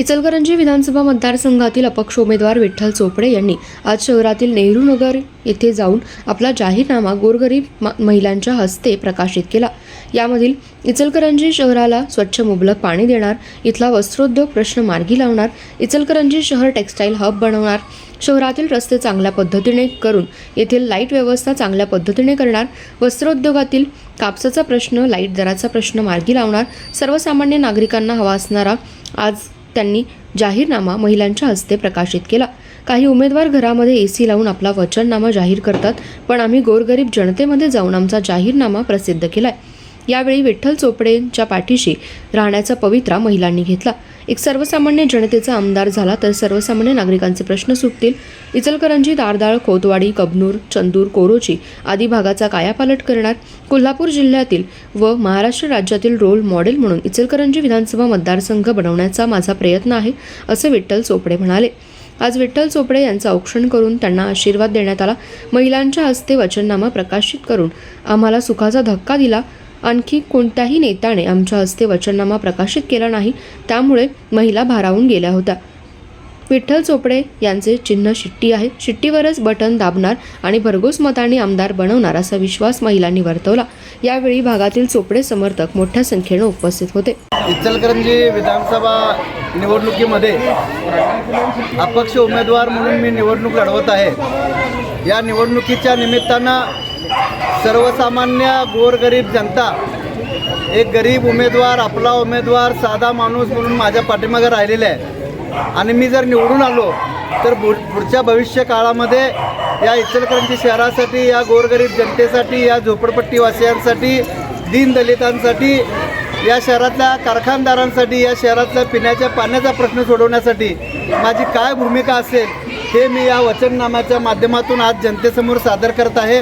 इचलकरंजी विधानसभा मतदारसंघातील अपक्ष उमेदवार विठ्ठल चोपडे यांनी आज शहरातील नेहरू नगर येथे जाऊन आपला जाहीरनामा गोरगरीब म- महिलांच्या हस्ते प्रकाशित केला. यामधील इचलकरंजी शहराला स्वच्छ मुबलक पाणी देणार इथला वस्त्रोद्योग प्रश्न मार्गी लावणार इचलकरंजी शहर टेक्स्टाईल हब बनवणार शहरातील रस्ते चांगल्या पद्धतीने करून येथील लाइट व्यवस्था चांगल्या पद्धतीने करणार वस्त्रोद्योगातील कापसाचा प्रश्न लाइट दराचा प्रश्न मार्गी लावणार सर्वसामान्य नागरिकांना हवा असणारा आज त्यांनी जाहीरनामा महिलांच्या हस्ते प्रकाशित केला. काही उमेदवार घरामध्ये ए सी लावून आपला वचननामा जाहीर करतात पण आम्ही गोरगरीब जनतेमध्ये जाऊन आमचा जाहीरनामा प्रसिद्ध केलाय. यावेळी विठ्ठल चोपडेंच्या पाठीशी राहण्याचा पवित्रा महिलांनी घेतला. एक सर्वसामान्य जनतेचा आमदार झाला तर सर्वसामान्य नागरिकांचे प्रश्न सुटतील. इचलकरंजी दारदाळ खोतवाडी कबनूर चंदूर कोरोची आदी भागाचा कायापालट करणार. कोल्हापूर जिल्ह्यातील व महाराष्ट्र राज्यातील रोल मॉडेल म्हणून इचलकरंजी विधानसभा मतदारसंघ बनवण्याचा माझा प्रयत्न आहे असे विठ्ठल चोपडे म्हणाले. आज विठ्ठल चोपडे यांचं औक्षण करून त्यांना आशीर्वाद देण्यात आला. महिलांच्या हस्ते वचननामा प्रकाशित करून आम्हाला सुखाचा धक्का दिला. आणखी कोणत्याही नेत्याने आमच्या हस्ते वचननामा प्रकाशित केला नाही त्यामुळे महिला भारावून गेल्या होत्या. विठ्ठल चोपडे यांचे चिन्ह शिट्टी आहे. शिट्टीवरच बटन दाबणार आणि भरघोस मतांनी आमदार बनवणार असा विश्वास महिलांनी वर्तवला. यावेळी भागातील चोपडे समर्थक मोठ्या संख्येनं उपस्थित होते. इचलकरंजी विधानसभा निवडणुकीमध्ये अपक्ष उमेदवार म्हणून मी निवडणूक लढवत आहे. या निवडणुकीच्या निमित्तानं सर्वसामान्य गोरगरीब जनता एक गरीब उमेदवार आपला उमेदवार साधा माणूस म्हणून माझ्या पाठीमागे राहिलेला आहे. आणि मी जर निवडून आलो तर पुढच्या भविष्य काळामध्ये या इचलकरंजी शहरासाठी या गोरगरीब जनतेसाठी या झोपडपट्टीवासियांसाठी दीनदलितांसाठी या शहरातल्या कारखानदारांसाठी या शहरातल्या पिण्याच्या पाण्याचा प्रश्न सोडवण्यासाठी माझी काय भूमिका असेल हे मी या वचननामाच्या माध्यमातून आज जनतेसमोर सादर करत आहे.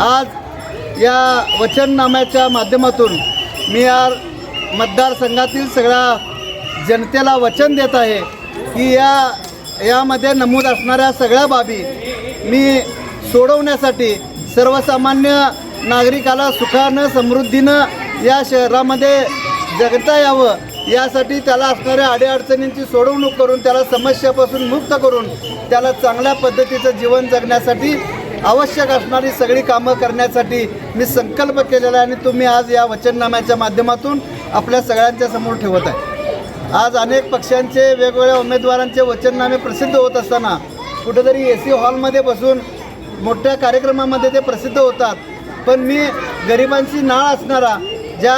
आज या वचननाम्याच्या माध्यमातून मी या मतदारसंघातील सगळ्या जनतेला वचन देत आहे की या यामध्ये नमूद असणाऱ्या सगळ्या बाबी मी सोडवण्यासाठी सर्वसामान्य नागरिकाला सुखानं समृद्धीनं या शहरामध्ये जगता यावं. यासाठी त्याला असणाऱ्या अडीअडचणींची सोडवणूक करून त्याला समस्यापासून मुक्त करून त्याला चांगल्या पद्धतीचं जीवन जगण्यासाठी आवश्यक असणारी सगळी कामं करण्यासाठी मी संकल्प केलेला आहे आणि तुम्ही आज या वचननाम्याच्या माध्यमातून आपल्या सगळ्यांच्या समोर ठेवत आहे. आज अनेक पक्षांचे वेगवेगळ्या उमेदवारांचे वचननामे प्रसिद्ध होत असताना कुठेतरी ए सी हॉलमध्ये बसून मोठ्या कार्यक्रमामध्ये ते प्रसिद्ध होतात. पण मी गरिबांची नाळ असणारा ज्या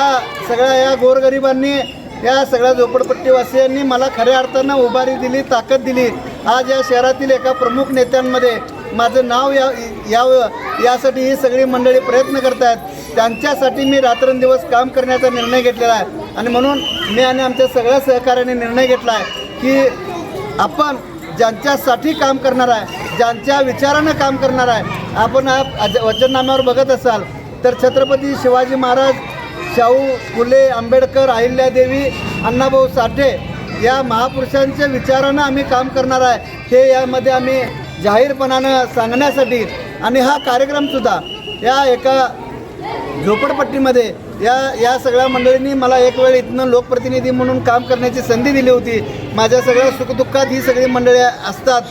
सगळ्या या गोरगरिबांनी या सगळ्या झोपडपट्टीवासियांनी मला खऱ्या अर्थानं उभारी दिली ताकद दिली. आज या शहरातील एका प्रमुख नेत्यांमध्ये माझं नाव या यावं. यासाठी ही सगळी मंडळी प्रयत्न करत आहेत त्यांच्यासाठी मी रात्रंदिवस काम करण्याचा निर्णय घेतलेला आहे. आणि म्हणून मी आणि आमच्या सगळ्या सहकार्याने निर्णय घेतला आहे की आपण ज्यांच्यासाठी काम करणार आहे ज्यांच्या विचारानं काम करणार आहे आपण अज- वचननाम्यावर बघत असाल तर छत्रपती शिवाजी महाराज शाहू फुले आंबेडकर अहिल्यादेवी अण्णाभाऊ साठे या महापुरुषांच्या विचारानं आम्ही काम करणार आहे. हे यामध्ये आम्ही जाहीरपणानं सांगण्यासाठी आणि हा कार्यक्रमसुद्धा या एका झोपडपट्टीमध्ये या या सगळ्या मंडळींनी मला एक वेळ इथनं लोकप्रतिनिधी म्हणून काम करण्याची संधी दिली होती. माझ्या सगळ्या सुखदुःखात ही सगळी मंडळी असतात.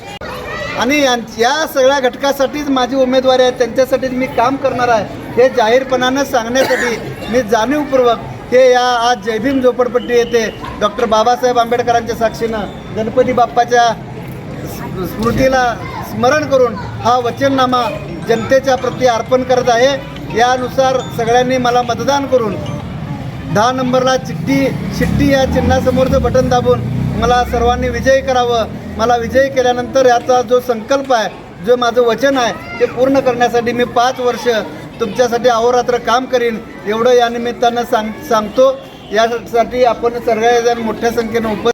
आणि यां या सगळ्या घटकासाठीच माझी उमेदवारी आहे. त्यांच्यासाठीच मी काम करणार आहे. हे जाहीरपणानं सांगण्यासाठी मी जाणीवपूर्वक हे या आज जयभीम झोपडपट्टी येथे डॉक्टर बाबासाहेब आंबेडकरांच्या साक्षीनं गणपती बाप्पाच्या स्मृतीला स्मरण करून हा वचननामा जनतेच्या प्रती अर्पण करत आहे. यानुसार सगळ्यांनी मला मतदान करून दहा नंबरला चिठ्ठी चिठ्ठी या चिन्हासमोरचं बटन दाबून मला सर्वांनी विजयी करावं. मला विजयी केल्यानंतर याचा जो संकल्प आहे जो माझं वचन आहे ते पूर्ण करण्यासाठी मी पाच वर्ष तुमच्यासाठी अहोरात्र काम करीन एवढं या निमित्तानं सांग सांगतो. यासाठी आपण सगळेजण मोठ्या संख्येनं उप